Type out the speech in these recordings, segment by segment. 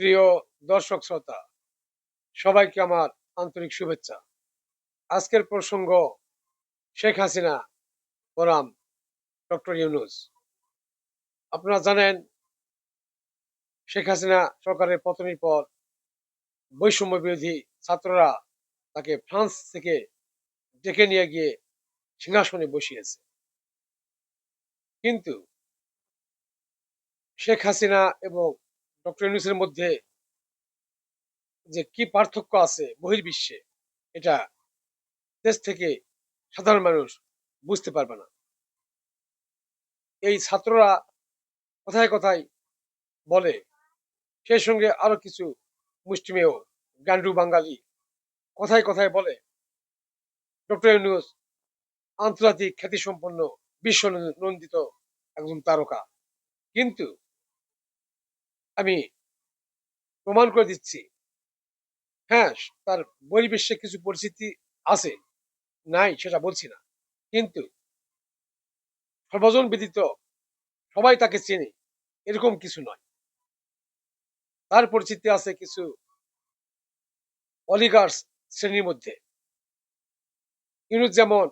প্রিয় দর্শক শ্রোতা, সবাইকে আমার আন্তরিক শুভেচ্ছা। আজকের প্রসঙ্গ শেখ হাসিনা বনাম ডক্টর ইউনুস। আপনারা জানেন, শেখ হাসিনা সরকারের পতনের পর বৈষম্য বিরোধী ছাত্ররা তাকে ফ্রান্স থেকে ডেকে নিয়ে গিয়ে সিংহাসনে বসিয়েছে। কিন্তু শেখ হাসিনা এবং ডক্টর ইউনুসের মধ্যে যে কি পার্থক্য আছে বহির্বিশ্বে, এটা দেশ থেকে সাধারণ মানুষ বুঝতে পারবে না। এই ছাত্ররা কথায় কথায় বলে, সেই সঙ্গে আরও কিছু মুষ্টিমেয় গান্ডু বাঙালি কথায় কথায় বলে, ডক্টর ইউনুস আন্তর্জাতিক খ্যাতিসম্পন্ন বিশ্ব নন্দিত একজন তারকা। কিন্তু আমি প্রমাণ করে দিচ্ছি। হ্যাঁ তার বহির্বিশ্বে কিছু পরিস্থিতি আছে, নাই সেটা বলছি না। কিন্তু সর্বজন বিদিত সবাই তাকে চেনে, এরকম কিছু নয়। তার পরিচিতি আছে কিছু অলিগার্স শ্রেণির মধ্যে। ইউনুস যেমন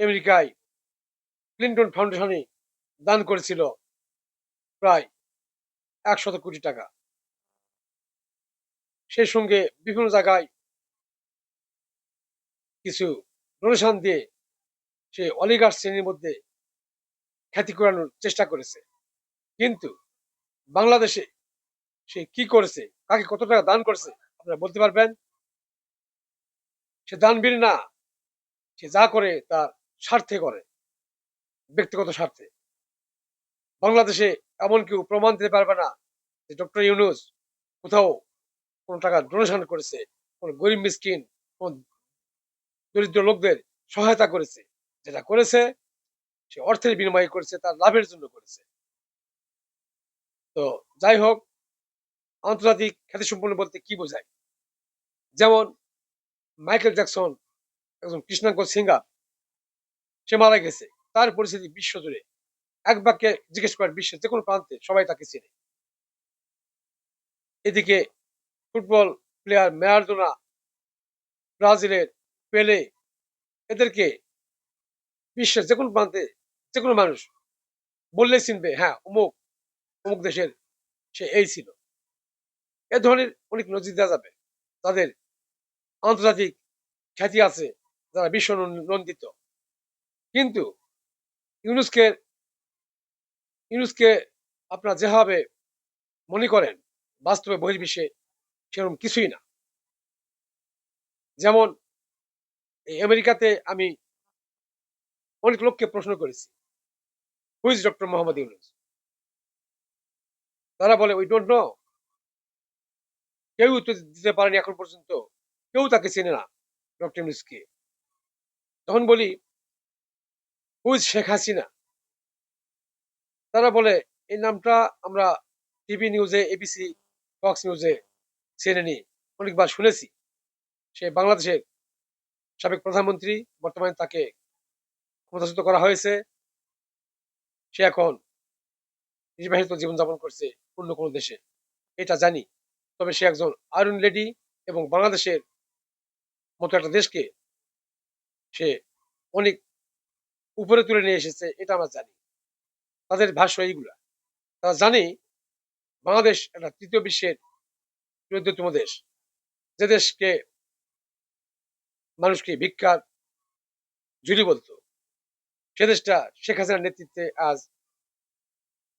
আমেরিকায় ক্লিন্টন ফাউন্ডেশনে দান করেছিল প্রায় একশত কোটি টাকা। সেই সঙ্গে বিভিন্ন জায়গায় কিছু ডোনেশন দিয়ে সে অলিগার শ্রেণির মধ্যে খ্যাতি করানোর চেষ্টা করেছে। কিন্তু বাংলাদেশে সে কি করেছে কাকে কত টাকা দান করেছে, আপনারা বলতে পারবেন? সে দানবীর না, সে যা করে তার স্বার্থে করে, ব্যক্তিগত স্বার্থে। বাংলাদেশে এমন কেউ প্রমাণ দিতে পারবে না যে ডক্টর ইউনুস কোথাও কোনো টাকা ডোনেশন করেছে, কোন গরিব মিসকিন, কোন দরিদ্র লোকদের সহায়তা করেছে। যেটা করেছে, সে অর্থের বিনিময়ে করেছে, তার লাভের জন্য করেছে। তো যাই হোক, আন্তর্জাতিক খ্যাতিসম্পন্ন বলতে কি বোঝায়? যেমন মাইকেল জ্যাকসন, একজন কৃষ্ণাঙ্গ সিঙ্গার, সে মারা গেছে। তার পরিস্থিতি বিশ্ব জুড়ে এক বাক্যে জিজ্ঞেস করেন বিশ্বের যে কোনো প্রান্তে, সবাই তাকে চেনে। এদিকে ফুটবল প্লেয়ার ম্যারাডোনা, ব্রাজিলের পেলে এদেরকে বিশ্বের যে কোনো প্রান্তে যে কোনো মানুষ বললে চিনবে হ্যাঁ অমুক অমুক দেশের সে এই ছিল। এ ধরনের অনেক নজির দেওয়া যাবে। তাদের আন্তর্জাতিক খ্যাতি আছে, যারা বিশ্ব নন্দিত কিন্তু ইউনুসকে ইউনুসকে আপনারা যেভাবে মনে করেন, বাস্তবে বহির্বিশ্বে সেরকম কিছুই না। যেমন আমেরিকাতে আমি অনেক লোককে প্রশ্ন করেছি হুইজ ডক্টর মোহাম্মদ ইউনুস তারা বলে উই ডোন্ট নো কেউ উত্তর দিতে পারেনি এখন পর্যন্ত, কেউ তাকে চেনে না ডক্টর ইউনুসকে তখন বলি হুইজ শেখ হাসিনা তারা বলে, এই নামটা আমরা টিভি নিউজে এবিসি ফক্স নিউজে সিএনএনই অনেকবার শুনেছি। সে বাংলাদেশের সাবেক প্রধানমন্ত্রী, বর্তমানে তাকে ক্ষমতাচ্যুত করা হয়েছে। সে এখন নির্বাহিত জীবনযাপন করছে অন্য কোনো দেশে। এটা জানি। তবে সে একজন আয়রন লেডি এবং বাংলাদেশের মতো একটা দেশকে সে অনেক উপরে তুলে নিয়ে এসেছে, এটা আমরা জানি। তাদের ভাষ্য এইগুলা। তারা জানি বাংলাদেশ একটা তৃতীয় বিশ্বের বৃহত্তম দেশ। যে দেশকে মানুষকে ভিক্ষার ঝুলি বলতো। সে দেশটা শেখ হাসিনার নেতৃত্বে আজ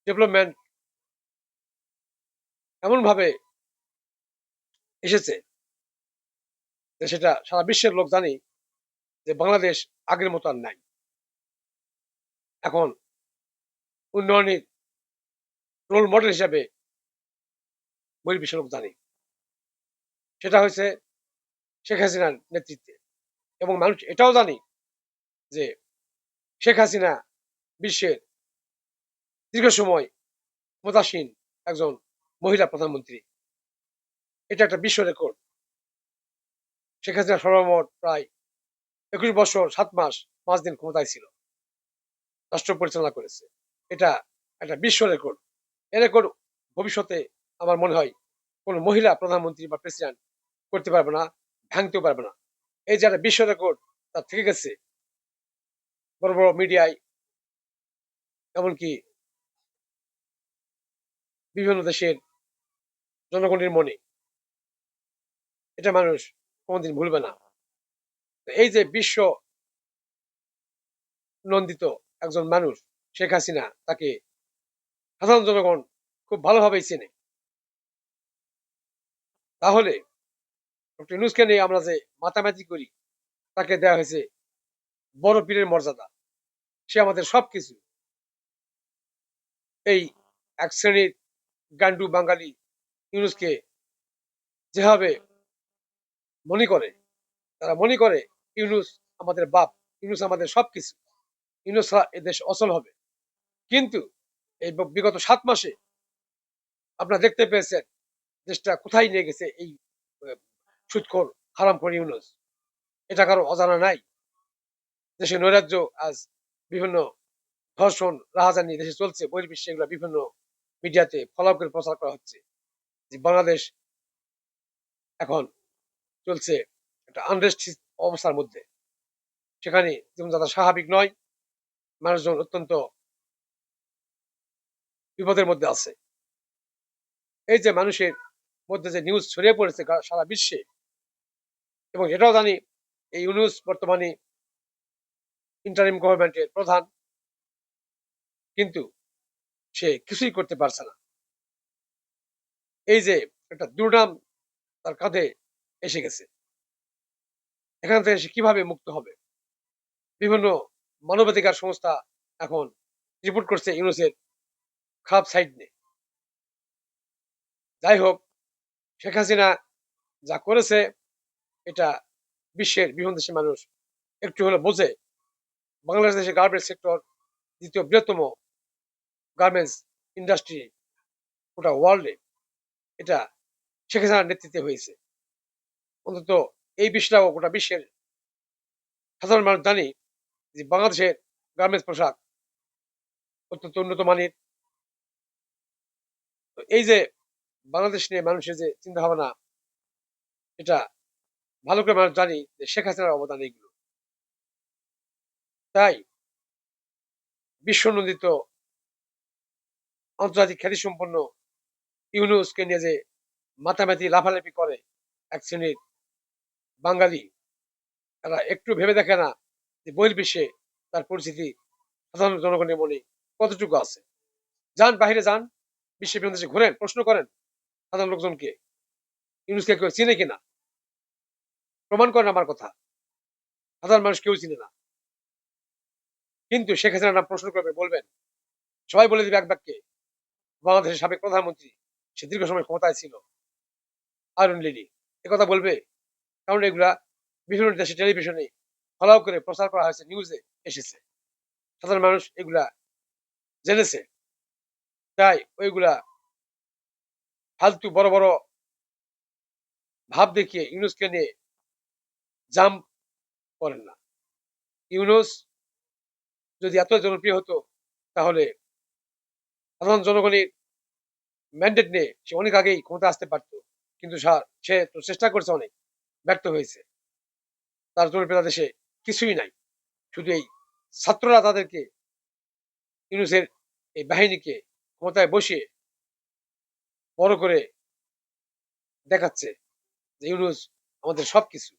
ডেভেলপমেন্ট এমনভাবে এসেছে যে সেটা সারা বিশ্বের লোক জানি যে বাংলাদেশ আগের মতো আর নাই। এখন উন্নয়নের রোল মডেল হিসাবে বহির্বিশ্ব লোক জানি সেটা হয়েছে শেখ হাসিনার নেতৃত্বে। এবং মানুষ এটাও জানি যে শেখ হাসিনা বিশ্বের দীর্ঘ সময় ক্ষমতাসীন একজন মহিলা প্রধানমন্ত্রী। এটা একটা বিশ্ব রেকর্ড শেখ হাসিনা সর্বমোট প্রায় একুশ বছর, সাত মাস, পাঁচ দিন ক্ষমতায় ছিল। রাষ্ট্র পরিচালনা করেছে। এটা একটা বিশ্ব রেকর্ড। এ রেকর্ড ভবিষ্যতে আমার মনে হয় কোনো মহিলা প্রধানমন্ত্রী বা প্রেসিডেন্ট করতে পারবে না, ভাঙতেও পারবে না। এই যে একটা বিশ্ব রেকর্ড তার থেকে গেছে, বড় বড় মিডিয়ায়, এমনকি বিভিন্ন দেশের জনগণের মনে, এটা মানুষ কোনোদিন ভুলবে না। এই যে বিশ্ব নন্দিত একজন মানুষ শেখ হাসিনা তাকে সাধারণ জনগণ খুব ভালোভাবেই চেনে। তাহলে ডক্টর ইউনুসকে নিয়ে আমরা যে মাতামাতি করি, তাকে দেওয়া হয়েছে বড় পীরের মর্যাদা। সে আমাদের সবকিছু। এই এক শ্রেণির গান্ডু বাঙালি ইউনুসকে যেভাবে মনে করে, তারা মনে করে ইউনুস আমাদের বাপ, ইউনুস আমাদের সবকিছু। ইউনুস ছাড়া এ অচল হবে। কিন্তু এই বিগত সাত মাসে আপনারা দেখতে পেয়েছেন দেশটা কোথায় নিয়ে গেছে এই সুৎখোর হারাম করে ইউনুস। এটা কারও অজানা নাই। দেশে নৈরাজ্য আজ বিভিন্ন ধর্ষণ, রাহাজানি দেশে চলছে, বহির্বিশ্বে এগুলো বিভিন্ন মিডিয়াতে ফলো করে প্রচার করা হচ্ছে যে বাংলাদেশ এখন চলছে একটা আনরেস্ট অবস্থার মধ্যে। সেখানে জীবনযাত্রা স্বাভাবিক নয়, মানুষজন অত্যন্ত বিপদের মধ্যে আছে। এই যে মানুষের মধ্যে যে নিউজ ছড়িয়ে পড়েছে সারা বিশ্বে, এবং এটাও জানি এই ইউনিউজ বর্তমানে ইন্টারিম গভর্নমেন্টের প্রধান, কিন্তু সে কিছুই করতে পারছে না। এই যে একটা দুর্নাম তার কাঁধে এসে গেছে। এখান থেকে সে কীভাবে মুক্ত হবে? বিভিন্ন মানবাধিকার সংস্থা এখন রিপোর্ট করছে ইউনুসের খারাপ সাইড নিয়ে যাই হোক শেখ হাসিনা যা করেছে, এটা বিশ্বের বিভিন্ন দেশের মানুষ একটু হলে বোঝে। বাংলাদেশের গার্মেন্টস সেক্টর দ্বিতীয় বৃহত্তম গার্মেন্টস ইন্ডাস্ট্রি গোটা ওয়ার্ল্ডে এটা শেখ হাসিনার নেতৃত্বে হয়েছে। অন্তত এই বিষয়টাও গোটা বিশ্বের সাধারণ মানুষ জানি যে বাংলাদেশের গার্মেন্টস পোশাক অত্যন্ত উন্নত মানের তো এই যে বাংলাদেশ নিয়ে মানুষের যে চিন্তা ভাবনা এটা ভালো করে মানুষ জানি যে শেখ হাসিনার অবদান এইগুলো। তাই বিশ্বনন্দিত আন্তর্জাতিক খ্যাতিসম্পন্ন ইউনুসকে নিয়ে যে মাথামাতি লাফালাফি করে এক শ্রেণির বাঙালি, তারা একটু ভেবে দেখে না যে বহির্বিশ্বে তার পরিস্থিতি সাধারণ জনগণের মনে কতটুকু আছে। যান, বাহিরে যান। বিশ্বের বিভিন্ন দেশে ঘুরেন, প্রশ্ন করেন সাধারণ লোকজনকে। ইউনুসকে কেউ চিনে কিনা? প্রমাণ করেন আমার কথা। সাধারণ মানুষ কেউ চিনে না। কিন্তু শেখ হাসিনার নাম প্রশ্ন করবে, বলবেন, সবাই বলে দিবে এক বাক্যে, বাংলাদেশের সাবেক প্রধানমন্ত্রী, সে দীর্ঘ সময় ক্ষমতায় ছিল। আয়রন লেডি কথা বলবে, কারণ এগুলা বিভিন্ন দেশে টেলিভিশনে ফলাও করে প্রচার করা হয়েছে, নিউজে এসেছে। সাধারণ মানুষ এগুলা জেনেছে। তাই ওইগুলা ফালতু বড় বড় ভাব দেখিয়ে ইউনুসকে নিয়ে জাম করেন না। ইউনুস যদি এত জনপ্রিয় হতো, তাহলে সাধারণ জনগণের ম্যান্ডেট নিয়ে সে অনেক আগেই ক্ষমতা আসতে পারত। কিন্তু সা- সে তো চেষ্টা করছে অনেক, ব্যর্থ হয়েছে। তার জনপ্রিয়তা দেশে কিছুই নাই। শুধু এই ছাত্ররা তাদেরকে ইউনুসের এই বাহিনীকে ক্ষমতায় বসে বড় করে দেখাচ্ছে যে ইউরোজ আমাদের সব কিছু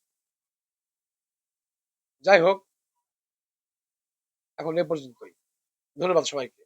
যাই হোক, এখন এ পর্যন্তই। ধন্যবাদ সবাইকে।